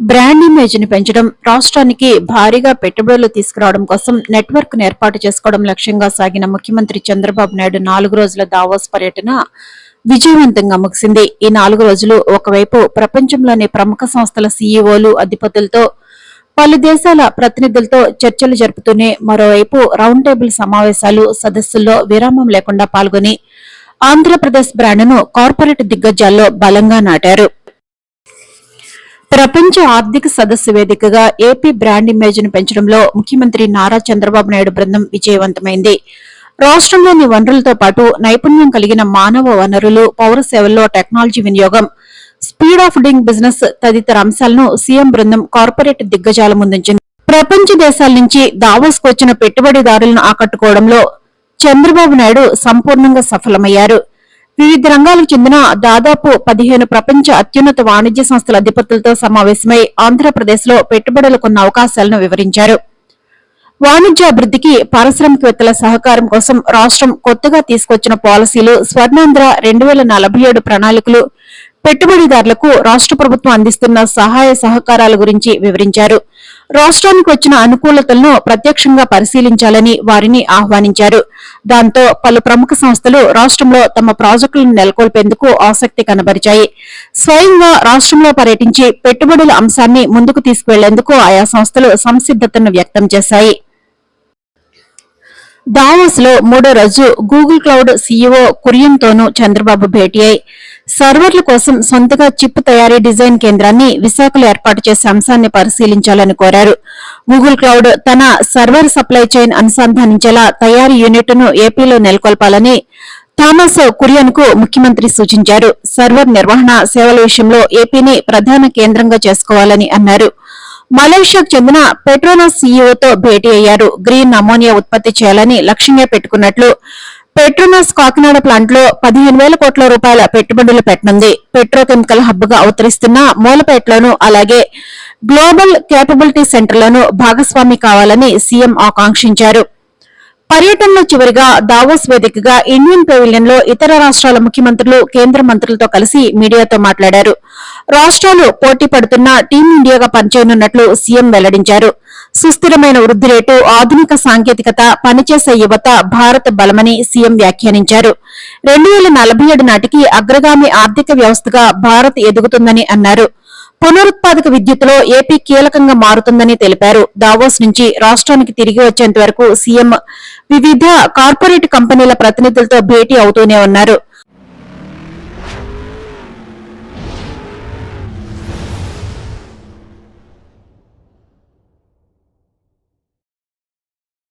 Brand ఇమేజ్ని పెంచడం రాష్ట్రానికి భారీగా పెట్టుబడులు తీసుకురావడం కోసం నెట్వర్క్ను ఏర్పాటు చేసుకోవడం లక్ష్యంగా సాగిన ముఖ్యమంత్రి చంద్రబాబు నాయుడు నాలుగు రోజుల దావోస్ పర్యటన విజయవంతంగా ముగిసింది. ఈ నాలుగు రోజులు ఒకవైపు ప్రపంచంలోని ప్రముఖ సంస్థల సీఈఓలు అధిపతులతో పలు దేశాల ప్రతినిధులతో చర్చలు జరుపుతూనే మరోవైపు రౌండ్ టేబుల్ సమావేశాలు సదస్సుల్లో విరామం లేకుండా పాల్గొని ఆంధ్రప్రదేశ్ బ్రాండ్ను కార్పొరేట్ దిగ్గజాల్లో బలంగా నాటారు. ప్రపంచ ఆర్థిక సదస్సు వేదికగా ఏపీ బ్రాండ్ ఇమేజ్ను పెంచడంలో ముఖ్యమంత్రి నారా చంద్రబాబు నాయుడు బృందం విజయవంతమైంది. రాష్ట్రంలోని వనరులతో పాటు నైపుణ్యం కలిగిన మానవ వనరులు పౌర సేవల్లో టెక్నాలజీ వినియోగం స్పీడ్ ఆఫ్ డూయింగ్ బిజినెస్ తదితర అంశాలను సీఎం బృందం కార్పొరేట్ దిగ్గజాల ముందుంచింది. ప్రపంచ దేశాల నుంచి దావోస్కు వచ్చిన పెట్టుబడిదారులను ఆకట్టుకోవడంలో చంద్రబాబు నాయుడు సంపూర్ణంగా సఫలమయ్యారు. వివిధ రంగాలకు చెందిన దాదాపు పదిహేను ప్రపంచ అత్యున్నత వాణిజ్య సంస్థల అధిపతులతో సమావేశమై ఆంధ్రప్రదేశ్లో పెట్టుబడులకున్న అవకాశాలను వివరించారు. వాణిజ్యాభివృద్ధికి పారిశ్రామికవేత్తల సహకారం కోసం రాష్ట్రం కొత్తగా తీసుకొచ్చిన పాలసీలు స్వర్ణాంధ్ర రెండు వేల నలభై ఏడు ప్రణాళికలు పెట్టుబడిదారులకు రాష్ట్ర ప్రభుత్వం అందిస్తున్న సహాయ సహకారాల గురించి వివరించారు. రాష్ట్రానికి వచ్చిన అనుకూలతలను ప్రత్యక్షంగా పరిశీలించాలని వారిని ఆహ్వానించారు. దాంతో పలు ప్రముఖ సంస్థలు రాష్ట్రంలో తమ ప్రాజెక్టులను నెలకొల్పేందుకు ఆసక్తి కనబరిచాయి. స్వయంగా రాష్ట్రంలో పర్యటించి పెట్టుబడుల అంశాన్ని ముందుకు తీసుకువెళ్ళేందుకు ఆయా సంస్థలు సంసిద్దతను వ్యక్తం చేశాయి. దావోస్లో మూడో రోజు గూగుల్ క్లౌడ్ సీఈఓ కురియన్ తోనూ చంద్రబాబు భేటీ అయి సర్వర్ల కోసం సొంతగా చిప్ తయారీ డిజైన్ కేంద్రాన్ని విశాఖలో ఏర్పాటు చేసే అంశాన్ని పరిశీలించాలని కోరారు. గూగుల్ క్లౌడ్ తన సర్వర్ సప్లై చైన్ అనుసంధానించేలా తయారీ యూనిట్ను ఏపీలో నెలకొల్పాలని థామస్ కురియన్కు ముఖ్యమంత్రి సూచించారు. సర్వర్ నిర్వహణ సేవల విషయంలో ఏపీని ప్రధాన కేంద్రంగా చేసుకోవాలని అన్నారు. మలేషియాకు చెందిన పెట్రోనా సీఈఓతో భేటీ అయ్యారు. గ్రీన్ అమోనియా ఉత్పత్తి చేయాలని లక్ష్యంగా పెట్టుకున్నట్లు పెట్రోనాస్ కాకినాడ ప్లాంట్లో పదిహేను వేల కోట్ల రూపాయల పెట్టుబడులు పెట్టనుంది. పెట్రోకెమికల్ హబ్గా అవతరిస్తున్న మూలపేటలోను అలాగే గ్లోబల్ కేపబిలిటీ సెంటర్లోను భాగస్వామి కావాలని సీఎం ఆకాంక్షించారు. పర్యటనలో చివరిగా దావోస్ వేదికగా ఇండియన్ పెవిలియన్లో ఇతర రాష్ట్రాల ముఖ్యమంత్రులు కేంద్ర మంత్రులతో కలిసి మీడియాతో మాట్లాడారు. రాష్ట్రాలు పోటీ పడుతున్న టీమిండియాగా పనిచేయనున్నట్లు సీఎం వెల్లడించారు. సుస్థిరమైన వృద్ధి రేటు ఆధునిక సాంకేతికత పనిచేసే యువత భారత్ బలమని సీఎం వ్యాఖ్యానించారు. రెండు వేల నలభై ఏడు నాటికి అగ్రగామి ఆర్థిక వ్యవస్థగా భారత్ ఎదుగుతుందని అన్నారు. పునరుత్పాదక విద్యుత్తులో ఏపీ కీలకంగా మారుతుందని తెలిపారు. దావోస్ నుంచి రాష్ట్రానికి తిరిగి వచ్చేంత వరకు సీఎం వివిధ కార్పొరేట్ కంపెనీల ప్రతినిధులతో భేటీ అవుతూనే ఉన్నారు.